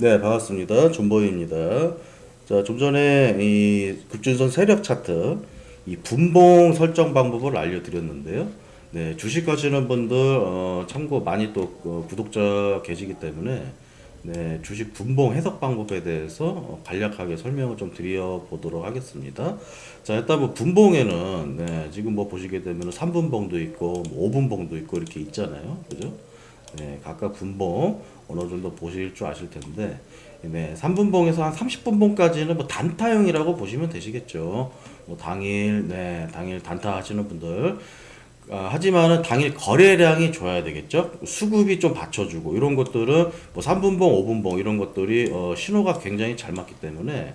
네, 반갑습니다. 존버입니다. 자, 좀 전에 이 급준선 세력 차트 이 분봉 설정 방법을 알려드렸는데요. 네, 주식 하시는 분들 어, 참고 많이 또 어, 구독자 계시기 때문에 네, 주식 분봉 해석 방법에 대해서 어, 간략하게 설명을 좀 드려 보도록 하겠습니다. 자, 일단 뭐 분봉에는 네, 지금 뭐 보시게 되면 3분봉도 있고 뭐 5분봉도 있고 이렇게 있잖아요. 그죠? 네, 각각 분봉 어느 정도 보실 줄 아실 텐데, 네, 3분봉에서 한 30분봉까지는 뭐 단타형이라고 보시면 되시겠죠. 뭐 당일, 네, 당일 단타 하시는 분들. 아, 하지만은 당일 거래량이 좋아야 되겠죠. 수급이 좀 받쳐주고 이런 것들은 뭐 3분봉, 5분봉 이런 것들이 어, 신호가 굉장히 잘 맞기 때문에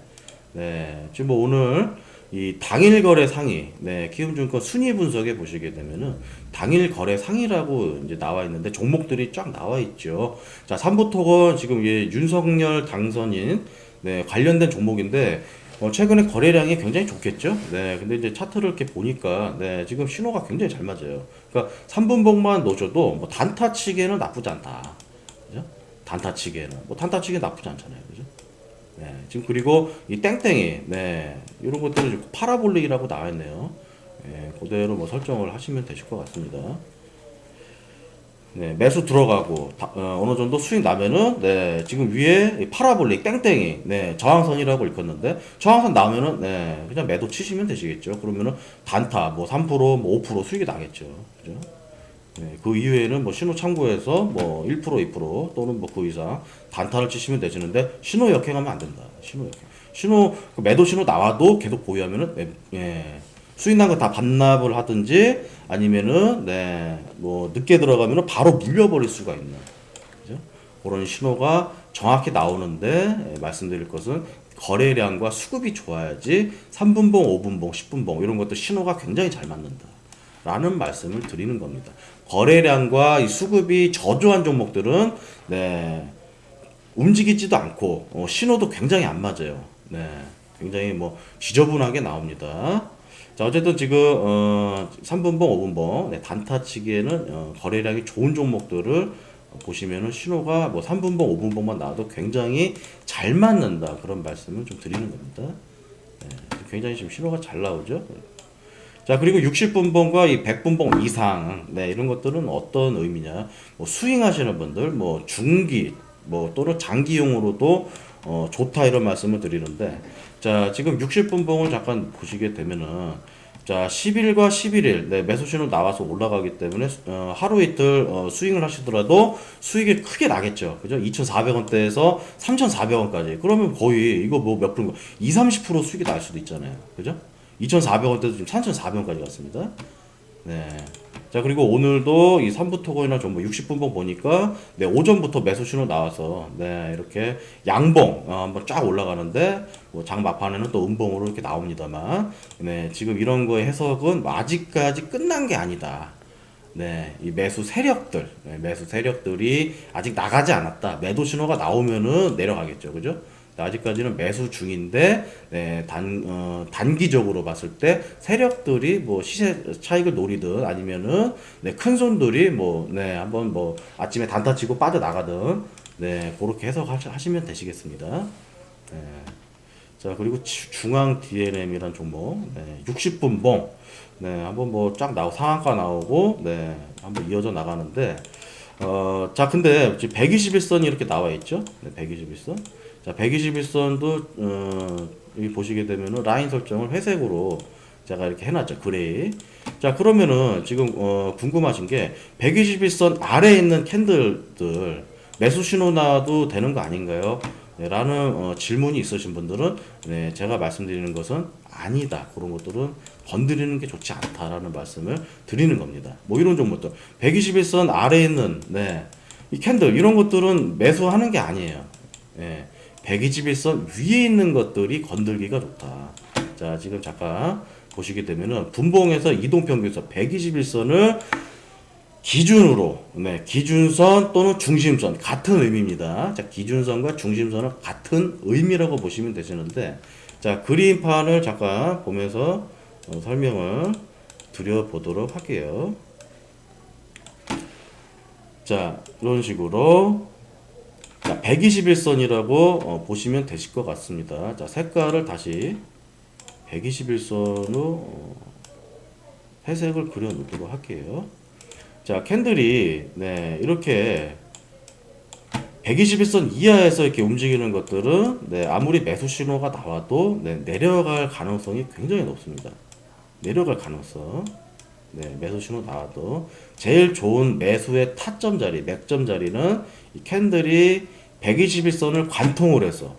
네, 지금 뭐 오늘 이 당일 거래 상위, 네, 키움증권 순위 분석에 보시게 되면은 당일 거래 상위라고 이제 나와 있는데 종목들이 쫙 나와 있죠. 자, 삼부토건 지금 예, 윤석열 당선인 네, 관련된 종목인데 어, 최근에 거래량이 굉장히 좋겠죠. 네, 근데 이제 차트를 이렇게 보니까 네, 지금 신호가 굉장히 잘 맞아요. 그러니까 3분봉만 놓쳐도 뭐 단타치기에는 나쁘지 않다. 그죠? 단타치기에는 뭐 단타치기 나쁘지 않잖아요. 그죠? 네, 지금 그리고 이 땡땡이, 네, 이런 것들은 파라볼릭이라고 나와 있네요. 네, 그대로 뭐 설정을 하시면 되실 것 같습니다. 네, 매수 들어가고 다- 어, 느 정도 수익 나면은 네, 지금 위에 이 파라볼릭 땡땡이 네, 저항선이라고 읽었는데 저항선 나오면은 네, 그냥 매도 치시면 되시겠죠. 그러면은 단타 뭐 3%, 뭐5% 수익이 나겠죠. 그죠? 네, 그 이외에는 뭐 신호 참고해서 뭐 1%, 2% 또는 뭐 그 이상 단타를 치시면 되시는데 신호 역행하면 안 된다. 신호 역행. 신호 그 매도 신호 나와도 계속 보유하면은 매- 예, 수익 난 거 다 반납을 하든지 아니면은 네뭐 늦게 들어가면은 바로 물려버릴 수가 있는 그죠? 그런 신호가 정확히 나오는데 예, 말씀드릴 것은 거래량과 수급이 좋아야지 3분봉, 5분봉, 10분봉 이런 것도 신호가 굉장히 잘 맞는다. 라는 말씀을 드리는 겁니다. 거래량과 이 수급이 저조한 종목들은 네, 움직이지도 않고 어, 신호도 굉장히 안 맞아요. 네, 굉장히 뭐 지저분하게 나옵니다. 자 어쨌든 지금 어, 3분봉, 5분봉 네, 단타치기에는 어, 거래량이 좋은 종목들을 보시면은 신호가 뭐 3분봉, 5분봉만 나와도 굉장히 잘 맞는다 그런 말씀을 좀 드리는 겁니다. 네, 굉장히 지금 신호가 잘 나오죠. 자, 그리고 60분봉과 이 100분봉 이상, 네, 이런 것들은 어떤 의미냐. 뭐 스윙하시는 분들, 뭐 중기, 뭐 또는 장기용으로도 어, 좋다 이런 말씀을 드리는데, 자, 지금 60분봉을 잠깐 보시게 되면은, 자, 10일과 11일, 네, 매수 신호 나와서 올라가기 때문에, 어, 하루 이틀, 어, 스윙을 하시더라도 수익이 크게 나겠죠. 그죠? 2,400원대에서 3,400원까지. 그러면 거의 이거 뭐몇 분, 20, 30% 수익이 날 수도 있잖아요. 그죠? 2,400원대도 지금 3,400원까지 갔습니다. 네. 자, 그리고 오늘도 이 3부 토건이나 전부 60분봉 보니까 네, 오전부터 매수 신호 나와서 네, 이렇게 양봉 어, 한번 쫙 올라가는데 뭐 장 막판에는 또 음봉으로 이렇게 나옵니다만 네, 지금 이런 거의 해석은 아직까지 끝난 게 아니다. 네, 이 매수 세력들, 네, 매수 세력들이 아직 나가지 않았다. 매도 신호가 나오면은 내려가겠죠, 그죠? 아직까지는 매수 중인데, 네, 단, 어, 단기적으로 봤을 때 세력들이 뭐 시세 차익을 노리든 아니면은, 네, 큰 손들이 뭐, 네, 한번 뭐 아침에 단타 치고 빠져나가든, 네, 그렇게 해석하시면 되시겠습니다. 네. 자 그리고 치- 중앙 DNM이란 종목 네, 60분 봉 네 한번 뭐 쫙 나오 상한가 나오고 네 한번 이어져 나가는데 어 자 근데 지금 121선이 이렇게 나와 있죠? 네 121선. 자 121선도 어 여기 보시게 되면은 라인 설정을 회색으로 제가 이렇게 해놨죠 그레이. 자 그러면은 지금 어 궁금하신 게 121선 아래에 있는 캔들들 매수 신호 나도 되는 거 아닌가요? 네, 라는 어, 질문이 있으신 분들은 네, 제가 말씀드리는 것은 아니다. 그런 것들은 건드리는 게 좋지 않다라는 말씀을 드리는 겁니다. 뭐 이런 종목들 121선 아래에 있는 네, 이 캔들 이런 것들은 매수하는 게 아니에요. 예, 121선 위에 있는 것들이 건들기가 좋다. 자, 지금 잠깐 보시게 되면은 분봉에서 이동평균선 121선을 기준으로 네 기준선 또는 중심선 같은 의미입니다. 자 기준선과 중심선은 같은 의미라고 보시면 되시는데 자 그림판을 잠깐 보면서 어, 설명을 드려보도록 할게요. 자 이런 식으로 자, 121선이라고 어, 보시면 되실 것 같습니다. 자, 색깔을 다시 121선으로 어, 회색을 그려 놓도록 할게요. 자, 캔들이 네, 이렇게 121선 이하에서 이렇게 움직이는 것들은 네, 아무리 매수 신호가 나와도 네, 내려갈 가능성이 굉장히 높습니다. 내려갈 가능성. 네, 매수 신호 나와도 제일 좋은 매수의 타점 자리, 맥점 자리는 이 캔들이 121선을 관통을 해서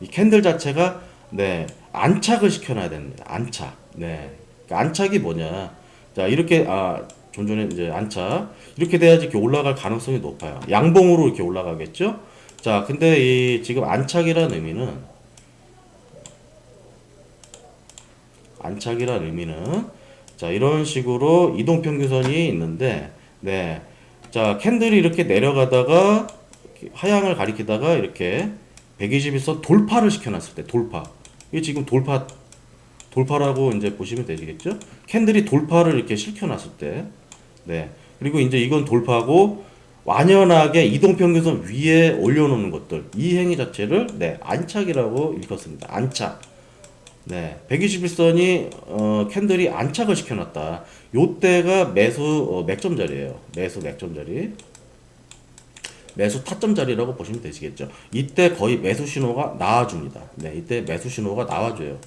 이 캔들 자체가 네, 안착을 시켜놔야 됩니다. 안착. 네. 그러니까 안착이 뭐냐? 자, 이렇게 아, 좀 전에 이제 안착 이렇게 돼야지 이렇게 올라갈 가능성이 높아요. 양봉으로 이렇게 올라가겠죠? 자, 근데 이 지금 안착이라는 의미는 안착이라는 의미는 자, 이런 식으로 이동 평균선이 있는데 네. 자, 캔들이 이렇게 내려가다가 하향을 가리키다가 이렇게 121선 돌파를 시켜놨을 때 돌파. 이게 지금 돌파 돌파라고 이제 보시면 되시겠죠? 캔들이 돌파를 이렇게 실켜놨을 때, 네. 그리고 이제 이건 돌파고 완연하게 이동평균선 위에 올려놓는 것들 이 행위 자체를 네 안착이라고 읽었습니다. 안착. 네, 121선이 어, 캔들이 안착을 시켜놨다. 요때가 매수 어, 맥점 자리예요. 매수 맥점 자리. 매수 타점 자리라고 보시면 되시겠죠. 이때 거의 매수 신호가 나와줍니다. 네, 이때 매수 신호가 나와줘요.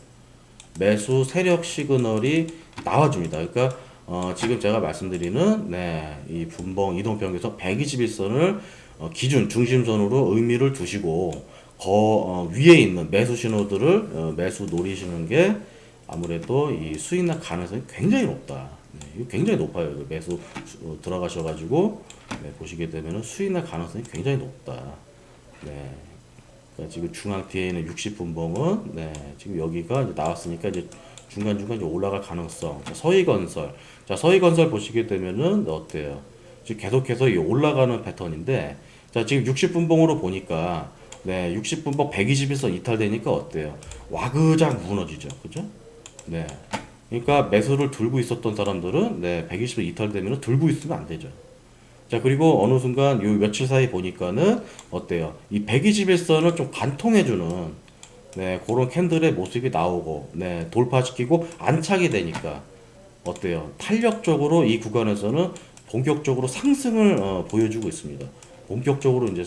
매수 세력 시그널이 나와줍니다. 그러니까 어, 지금 제가 말씀드리는 네, 이 분봉 이동평균선 121선을 어, 기준 중심선으로 의미를 두시고 거 어, 위에 있는 매수 신호들을 어, 매수 노리시는 게 아무래도 이 수익 날 가능성이 굉장히 높다. 네, 굉장히 높아요. 이거 매수 어, 들어가셔가지고 네, 보시게 되면 수익 날 가능성이 굉장히 높다. 네. 그러니까 지금 중앙 뒤에 있는 60분봉은 네, 지금 여기가 이제 나왔으니까 이제 중간 중간 이제 올라갈 가능성. 자, 서희건설. 자, 서희건설 보시게 되면은 어때요? 지금 계속해서 이 올라가는 패턴인데, 자, 지금 60분봉으로 보니까 네, 60분봉 121선 이탈되니까 어때요? 와그작 무너지죠, 그죠? 네. 그러니까 매수를 들고 있었던 사람들은 네, 120선 이탈되면 들고 있으면 안 되죠. 자 그리고 어느 순간 요 며칠 사이 보니까는 어때요? 이 121선을 좀 관통해주는 네 그런 캔들의 모습이 나오고 네 돌파시키고 안착이 되니까 어때요? 탄력적으로 이 구간에서는 본격적으로 상승을 어, 보여주고 있습니다. 본격적으로 이제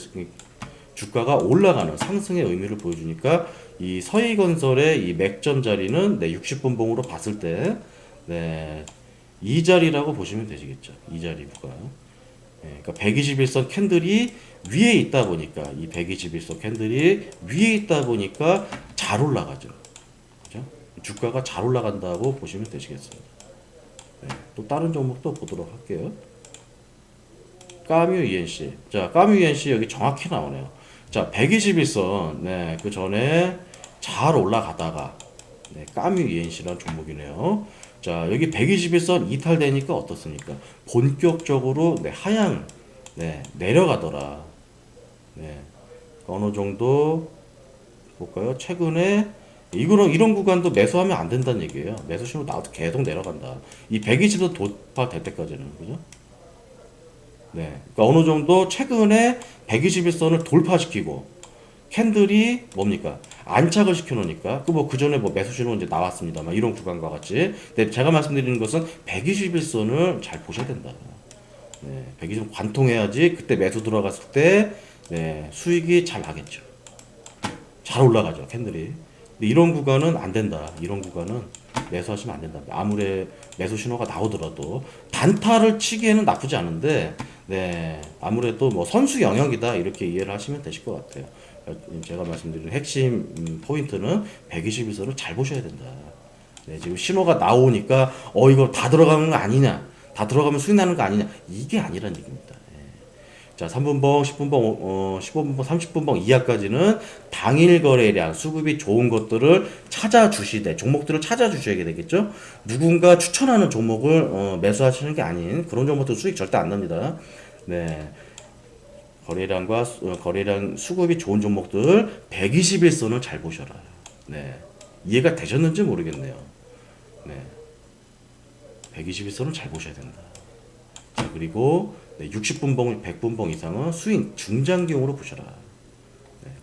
주가가 올라가는 상승의 의미를 보여주니까 이 서희건설의 이 맥점 자리는 네 60분 봉으로 봤을 때 네, 이 자리라고 보시면 되시겠죠. 이 자리 구간. 예, 그러니까 121선 캔들이 위에 있다 보니까 이 121선 캔들이 위에 있다 보니까 잘 올라가죠. 그죠? 주가가 잘 올라간다고 보시면 되시겠습니다. 네, 또 다른 종목도 보도록 할게요. 까뮤 ENC. 자, 까뮤 ENC 여기 정확히 나오네요. 자, 121선. 네, 그 전에 잘 올라가다가 네, 까뮤 ENC라는 종목이네요. 자, 여기 121선 이탈되니까 어떻습니까? 본격적으로 네, 하향 네, 내려가더라. 네. 어느 정도 볼까요? 최근에 이거는 이런 구간도 매수하면 안 된다는 얘기예요. 매수 신호 나와도 계속 내려간다. 이 120도 돌파될 때까지는 그죠? 네. 그러니까 어느 정도 최근에 121선을 돌파시키고 캔들이 뭡니까? 안착을 시켜놓으니까 그 뭐 그 전에 뭐 매수 신호 이제 나왔습니다만 이런 구간과 같이. 근데 제가 말씀드리는 것은 121선을 잘 보셔야 된다. 네, 120선 관통해야지 그때 매수 들어갔을 때 네, 수익이 잘 나겠죠. 잘 올라가죠 캔들이. 근데 이런 구간은 안 된다. 이런 구간은 매수하시면 안 된다. 아무리 매수 신호가 나오더라도 단타를 치기에는 나쁘지 않은데, 네 아무래도 뭐 선수 영역이다 이렇게 이해를 하시면 되실 것 같아요. 제가 말씀드린 핵심 음, 포인트는 121선을 잘 보셔야 된다. 네, 지금 신호가 나오니까 어 이거 다 들어가는 거 아니냐, 다 들어가면 수익 나는 거 아니냐 이게 아니란 얘기입니다. 예. 자, 3분봉, 10분봉, 어, 15분봉, 30분봉 이하까지는 당일 거래량, 수급이 좋은 것들을 찾아주시되, 종목들을 찾아주셔야 되겠죠? 누군가 추천하는 종목을 어, 매수하시는 게 아닌 그런 종목들 수익 절대 안 납니다. 네. 거래량과 수- 어, 거래량 수급이 좋은 종목들 121선을 잘 보셔라. 네. 이해가 되셨는지 모르겠네요. 네. 121선을 잘 보셔야 된다. 자, 그리고 네, 60분봉, 100분봉 이상은 수익 중장기용으로 보셔라.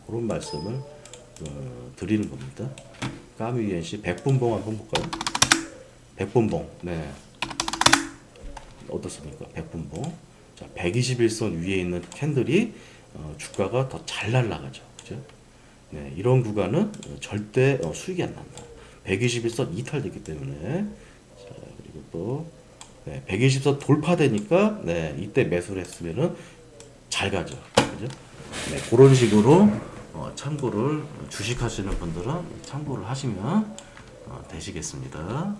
그런 말씀을 어, 드리는 겁니다. 까미 UNC 백분봉 한번 볼까요? 백분봉, 네. 어떻습니까? 백분봉. 자, 121선 위에 있는 캔들이 어, 주가가 더 잘 날아가죠. 그죠? 네, 이런 구간은 어, 절대 어, 수익이 안 난다. 121선 이탈됐기 때문에 자, 그리고 또 네, 120선 돌파되니까 네, 이때 매수를 했으면은 잘 가죠. 그죠? 네, 그런 식으로 어, 참고를 주식하시는 분들은 참고를 하시면 어, 되시겠습니다.